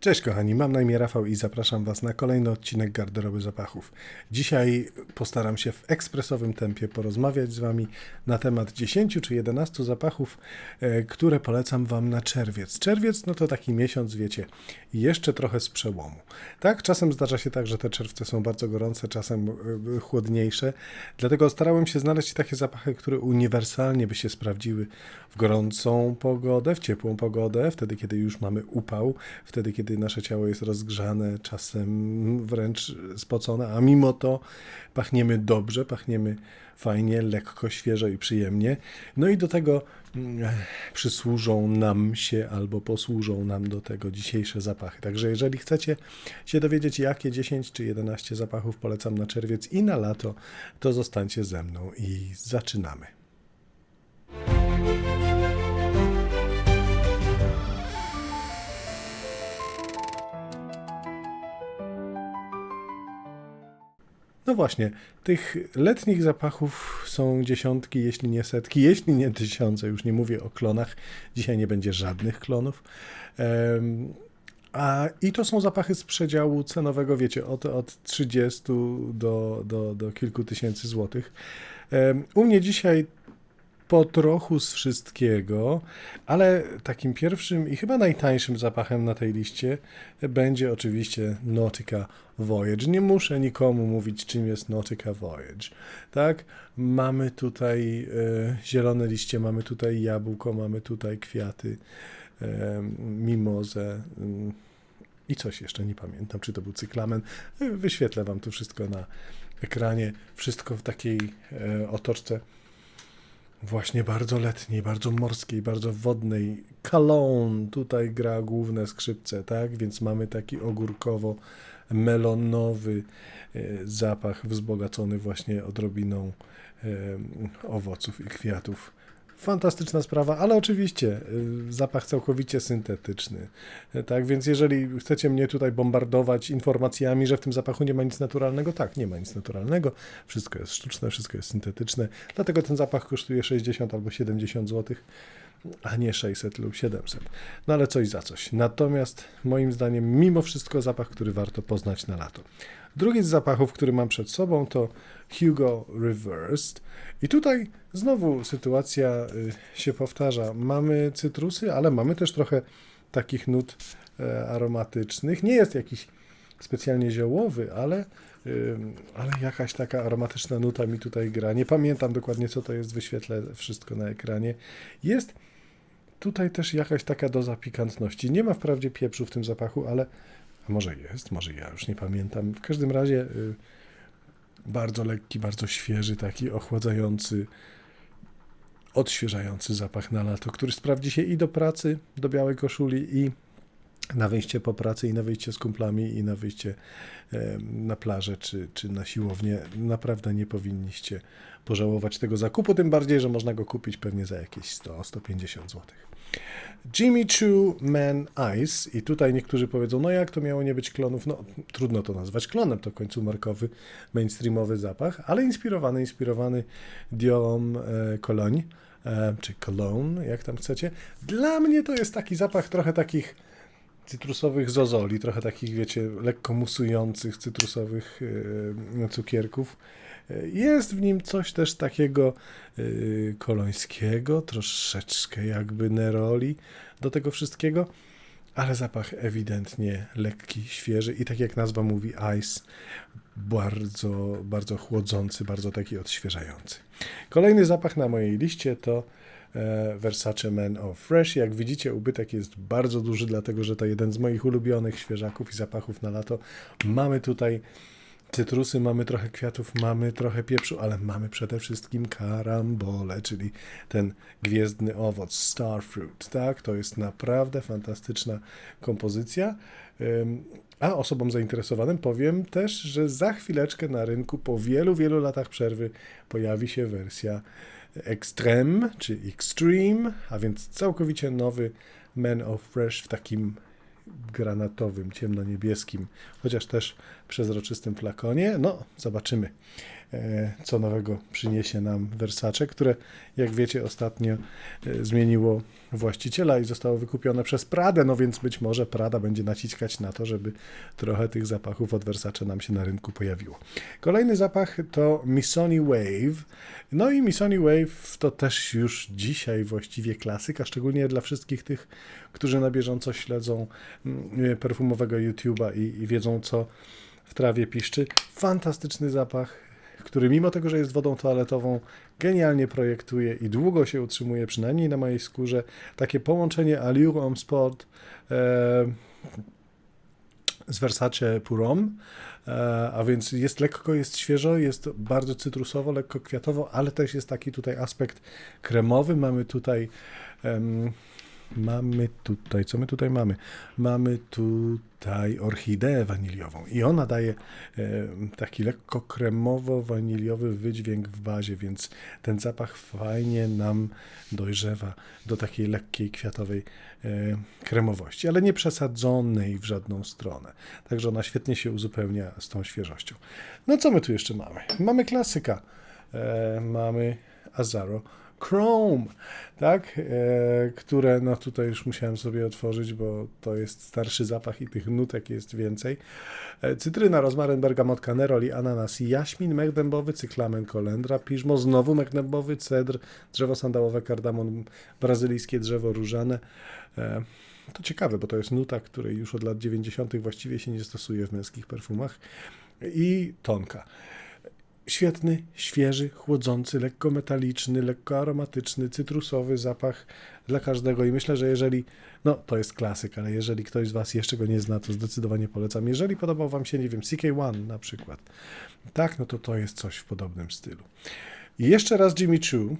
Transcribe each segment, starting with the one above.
Cześć kochani, mam na imię Rafał i zapraszam Was na kolejny odcinek Garderoby Zapachów. Dzisiaj postaram się w ekspresowym tempie porozmawiać z Wami na temat 10 czy 11 zapachów, e, które polecam Wam na czerwiec. Czerwiec no to taki miesiąc, wiecie, jeszcze trochę z przełomu. Tak, czasem zdarza się tak, że te czerwce są bardzo gorące, czasem e, chłodniejsze, dlatego starałem się znaleźć takie zapachy, które uniwersalnie by się sprawdziły w gorącą pogodę, w ciepłą pogodę, wtedy kiedy już mamy upał, wtedy kiedy nasze ciało jest rozgrzane, czasem wręcz spocone, a mimo to pachniemy dobrze, pachniemy fajnie, lekko, świeżo i przyjemnie. No i do tego mm, przysłużą nam się albo posłużą nam do tego dzisiejsze zapachy. Także jeżeli chcecie się dowiedzieć, jakie 10 czy 11 zapachów polecam na czerwiec i na lato, to zostańcie ze mną i zaczynamy. No właśnie, tych letnich zapachów są dziesiątki, jeśli nie setki, jeśli nie tysiące. Już nie mówię o klonach. Dzisiaj nie będzie żadnych klonów. Em, a, I to są zapachy z przedziału cenowego, wiecie, od, od 30 do, do, do kilku tysięcy złotych. Em, U mnie dzisiaj po trochu z wszystkiego, ale takim pierwszym i chyba najtańszym zapachem na tej liście będzie oczywiście Nautica Voyage. Nie muszę nikomu mówić, czym jest Nautica Voyage. Tak? Mamy tutaj e, zielone liście, mamy tutaj jabłko, mamy tutaj kwiaty, e, mimozę. mm, I coś jeszcze nie pamiętam, czy to był cyklamen. E, Wyświetlę Wam to wszystko na ekranie. Wszystko w takiej e, otoczce właśnie bardzo letniej, bardzo morskiej, bardzo wodnej. Cologne tutaj gra główne skrzypce, tak? Więc mamy taki ogórkowo-melonowy e, zapach wzbogacony właśnie odrobiną e, owoców i kwiatów. Fantastyczna sprawa, ale oczywiście y, zapach całkowicie syntetyczny. E, Tak więc, jeżeli chcecie mnie tutaj bombardować informacjami, że w tym zapachu nie ma nic naturalnego, tak, nie ma nic naturalnego. Wszystko jest sztuczne, wszystko jest syntetyczne. Dlatego ten zapach kosztuje 60 albo 70 zł, a nie 600 lub 700. No ale coś za coś. Natomiast moim zdaniem, mimo wszystko, zapach, który warto poznać na lato. Drugi z zapachów, który mam przed sobą, to Hugo Reversed. I tutaj znowu sytuacja y, się powtarza. Mamy cytrusy, ale mamy też trochę takich nut e, aromatycznych. Nie jest jakiś specjalnie ziołowy, ale, ale jakaś taka aromatyczna nuta mi tutaj gra. Nie pamiętam dokładnie, co to jest, wyświetlę wszystko na ekranie. Jest tutaj też jakaś taka doza pikantności. Nie ma wprawdzie pieprzu w tym zapachu, ale a może jest, może ja już nie pamiętam. W każdym razie y, bardzo lekki, bardzo świeży, taki ochładzający, odświeżający zapach na lato, który sprawdzi się i do pracy, do białej koszuli, i na wyjście po pracy, i na wyjście z kumplami, i na wyjście e, na plażę, czy, czy na siłownię. Naprawdę nie powinniście pożałować tego zakupu, tym bardziej, że można go kupić pewnie za jakieś 100-150 zł. Jimmy Choo Man Ice i tutaj niektórzy powiedzą, no jak to miało nie być klonów, no trudno to nazwać klonem, to w końcu markowy, mainstreamowy zapach, ale inspirowany, inspirowany Diolą e, Cologne, e, czy Cologne, jak tam chcecie. Dla mnie to jest taki zapach trochę takich cytrusowych zozoli, trochę takich, wiecie, lekko musujących cytrusowych e, cukierków. E, Jest w nim coś też takiego e, kolońskiego, troszeczkę jakby neroli do tego wszystkiego, ale zapach ewidentnie lekki, świeży i tak jak nazwa mówi, ice, bardzo, bardzo chłodzący, bardzo taki odświeżający. Kolejny zapach na mojej liście to Versace Man of Fresh. Jak widzicie, ubytek jest bardzo duży, dlatego że to jeden z moich ulubionych świeżaków i zapachów na lato. Mamy tutaj cytrusy, mamy trochę kwiatów, mamy trochę pieprzu, ale mamy przede wszystkim karambole, czyli ten gwiezdny owoc, starfruit, tak? To jest naprawdę fantastyczna kompozycja. A osobom zainteresowanym powiem też, że za chwileczkę na rynku po wielu, wielu latach przerwy pojawi się wersja Extreme czy Extreme, a więc całkowicie nowy Man of Fresh w takim granatowym, ciemnoniebieskim, chociaż też przezroczystym flakonie. No, zobaczymy. E, co nowego przyniesie nam Versace, które, jak wiecie, ostatnio e, zmieniło właściciela i zostało wykupione przez Pradę, no więc być może Prada będzie naciskać na to, żeby trochę tych zapachów od Versace nam się na rynku pojawiło. Kolejny zapach to Missoni Wave. No i Missoni Wave to też już dzisiaj właściwie klasyka, szczególnie dla wszystkich tych, którzy na bieżąco śledzą mm, perfumowego YouTube'a i, i wiedzą, co w trawie piszczy. Fantastyczny zapach, który mimo tego, że jest wodą toaletową, genialnie projektuje i długo się utrzymuje, przynajmniej na mojej skórze. Takie połączenie Allure Homme Sport e, z Versace Purom, e, a więc jest lekko, jest świeżo, jest bardzo cytrusowo, lekko kwiatowo, ale też jest taki tutaj aspekt kremowy. Mamy tutaj Mamy tutaj, co my tutaj mamy? Mamy tutaj orchideę waniliową i ona daje e, taki lekko kremowo-waniliowy wydźwięk w bazie, więc ten zapach fajnie nam dojrzewa do takiej lekkiej kwiatowej e, kremowości, ale nie przesadzonej w żadną stronę. Także ona świetnie się uzupełnia z tą świeżością. No co my tu jeszcze mamy? Mamy klasyka. E, mamy Azaro Chrome, tak? E, które no tutaj już musiałem sobie otworzyć, bo to jest starszy zapach i tych nutek jest więcej. E, cytryna, rozmaryn, bergamotka, neroli, ananas, jaśmin, mek dębowy, cyklamen, kolendra, piżmo, znowu mek dębowy, cedr, drzewo sandałowe, kardamon, brazylijskie drzewo różane. E, to ciekawe, bo to jest nuta, której już od lat 90. właściwie się nie stosuje w męskich perfumach. I tonka. Świetny, świeży, chłodzący, lekko metaliczny, lekko aromatyczny, cytrusowy zapach dla każdego. I myślę, że jeżeli, no to jest klasyk, ale jeżeli ktoś z Was jeszcze go nie zna, to zdecydowanie polecam. Jeżeli podobał Wam się, nie wiem, CK1 na przykład, tak, no to to jest coś w podobnym stylu. I jeszcze raz Jimmy Choo.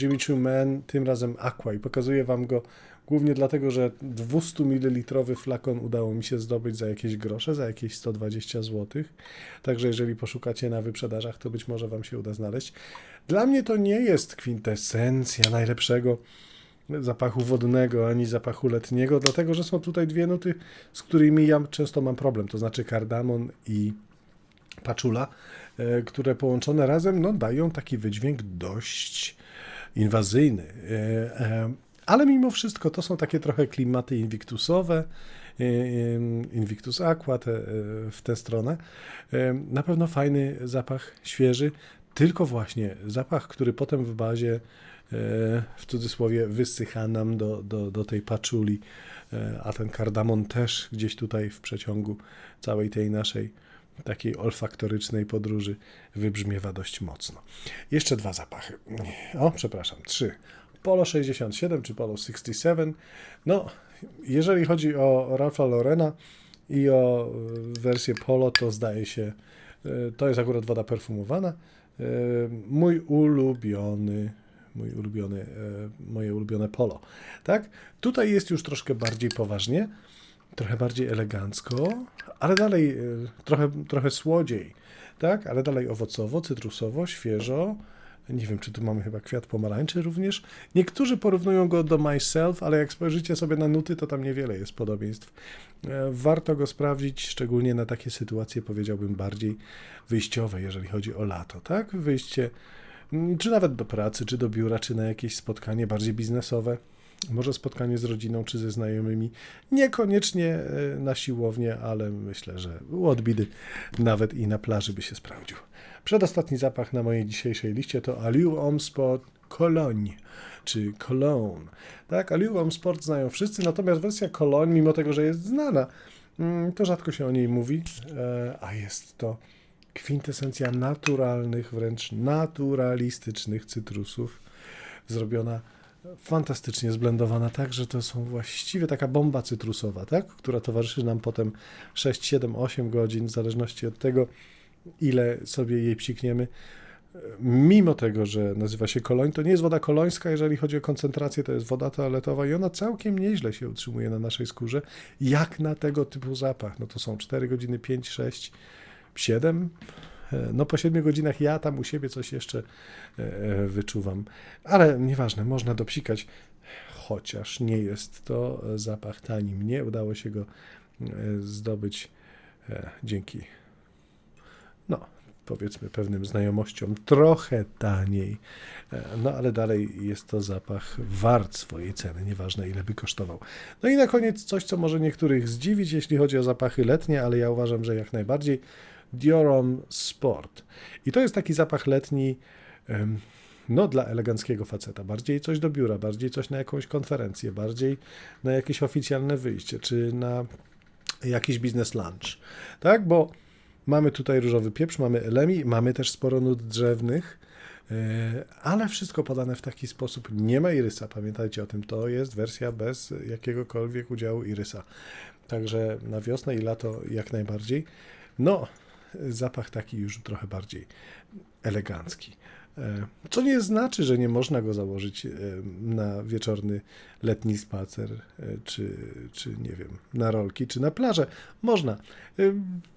Jimmy Choo Man, tym razem Aqua i pokazuję Wam go Głównie dlatego, że 200 ml flakon udało mi się zdobyć za jakieś grosze, za jakieś 120 zł. Także jeżeli poszukacie na wyprzedażach, to być może Wam się uda znaleźć. Dla mnie to nie jest kwintesencja najlepszego zapachu wodnego ani zapachu letniego, dlatego że są tutaj dwie nuty, z którymi ja często mam problem, to znaczy kardamon i paczula, e, które połączone razem no, dają taki wydźwięk dość inwazyjny. E, e, ale mimo wszystko to są takie trochę klimaty Invictusowe, y, y, Invictus Aqua te, y, w tę stronę. Na pewno fajny zapach, świeży, tylko właśnie zapach, który potem w bazie w cudzysłowie wysycha nam do, do, do tej paczuli, a ten kardamon też gdzieś tutaj w przeciągu całej tej naszej takiej olfaktorycznej podróży wybrzmiewa dość mocno. Jeszcze dwa zapachy. O, przepraszam, trzy. Polo 67 czy Polo 67. No, jeżeli chodzi o Ralpha Lorena i o e, wersję Polo, to zdaje się, e, to jest akurat woda perfumowana. E, mój ulubiony, mój ulubiony, moje ulubione Polo. Tak? Tutaj jest już troszkę bardziej poważnie, trochę bardziej elegancko, ale dalej trochę, trochę słodziej, tak? Ale dalej owocowo, cytrusowo, świeżo, nie wiem, czy tu mamy chyba kwiat pomarańczy również. Niektórzy porównują go do Myself, ale jak spojrzycie sobie na nuty, to tam niewiele jest podobieństw. E, warto go sprawdzić, szczególnie na takie sytuacje, powiedziałbym, bardziej wyjściowe, jeżeli chodzi o lato, tak? Wyjście, mm, czy nawet do pracy, czy do biura, czy na jakieś spotkanie bardziej biznesowe. Może spotkanie z rodziną czy ze znajomymi. Niekoniecznie e, na siłownię, ale myślę, że odbidy nawet i na plaży by się sprawdził. Przedostatni zapach na mojej dzisiejszej liście to Allure Homme Sport Cologne, czy Cologne. Tak, Allure Homme Sport znają wszyscy, natomiast wersja Cologne, mimo tego, że jest znana, mm, to rzadko się o niej mówi, e, a jest to kwintesencja naturalnych, wręcz naturalistycznych cytrusów, zrobiona fantastycznie zblendowana, tak, że to są właściwie taka bomba cytrusowa, tak, która towarzyszy nam potem 6, 7, 8 godzin, w zależności od tego, ile sobie jej psikniemy. Mimo tego, że nazywa się koloń, to nie jest woda kolońska, jeżeli chodzi o koncentrację, to jest woda toaletowa i ona całkiem nieźle się utrzymuje na naszej skórze, jak na tego typu zapach. No to są 4 godziny, 5, 6, 7. No po 7 godzinach ja tam u siebie coś jeszcze e, e, wyczuwam, ale nieważne, można dopsikać, chociaż nie jest to zapach tani. Mnie udało się go e, zdobyć dzięki no, powiedzmy pewnym znajomościom trochę taniej, E, no ale dalej jest to zapach wart swojej ceny, nieważne ile by kosztował. No i na koniec coś, co może niektórych zdziwić, jeśli chodzi o zapachy letnie, ale ja uważam, że jak najbardziej Diorom Sport. I to jest taki zapach letni, no dla eleganckiego faceta, bardziej coś do biura, bardziej coś na jakąś konferencję, bardziej na jakieś oficjalne wyjście, czy na jakiś biznes lunch, tak, bo mamy tutaj różowy pieprz, mamy elemi, mamy też sporo nut drzewnych, e, ale wszystko podane w taki sposób, nie ma irysa, pamiętajcie o tym, to jest wersja bez jakiegokolwiek udziału irysa, także na wiosnę i lato jak najbardziej, no zapach taki już trochę bardziej elegancki. E, Co nie znaczy, że nie można go założyć e, na wieczorny letni spacer, e, czy, czy nie wiem, na rolki, czy na plażę. Można.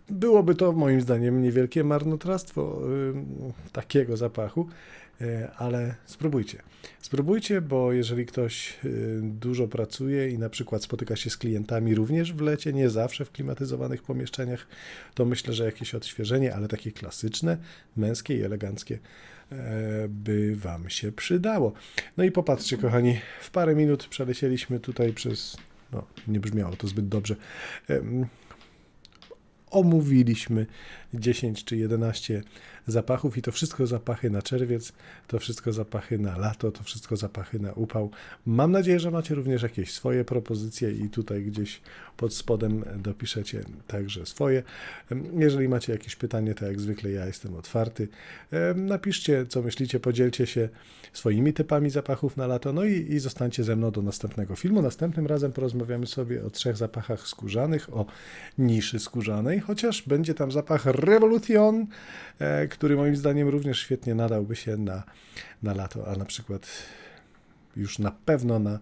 Byłoby to moim zdaniem niewielkie marnotrawstwo takiego zapachu, ale spróbujcie. Spróbujcie, bo jeżeli ktoś e, dużo pracuje i na przykład spotyka się z klientami również w lecie, nie zawsze w klimatyzowanych pomieszczeniach, to myślę, że jakieś odświeżenie, ale takie klasyczne, męskie i eleganckie e, by Wam się przydało. No i popatrzcie, kochani, w parę minut przelecieliśmy tutaj przez. No, nie brzmiało to zbyt dobrze. Omówiliśmy 10 czy 11 zapachów i to wszystko zapachy na czerwiec, to wszystko zapachy na lato, to wszystko zapachy na upał. Mam nadzieję, że macie również jakieś swoje propozycje i tutaj gdzieś pod spodem dopiszecie także swoje. Jeżeli macie jakieś pytanie, to jak zwykle ja jestem otwarty. Napiszcie, co myślicie, podzielcie się swoimi typami zapachów na lato, no i, i zostańcie ze mną do następnego filmu. Następnym razem porozmawiamy sobie o trzech zapachach skórzanych, o niszy skórzanej, chociaż będzie tam zapach Revolution, e, który moim zdaniem również świetnie nadałby się na, na lato, a na przykład już na pewno na e,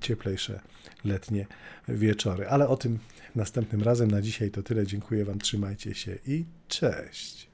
cieplejsze letnie wieczory. Ale o tym następnym razem. Na dzisiaj to tyle. Dziękuję Wam, trzymajcie się i cześć.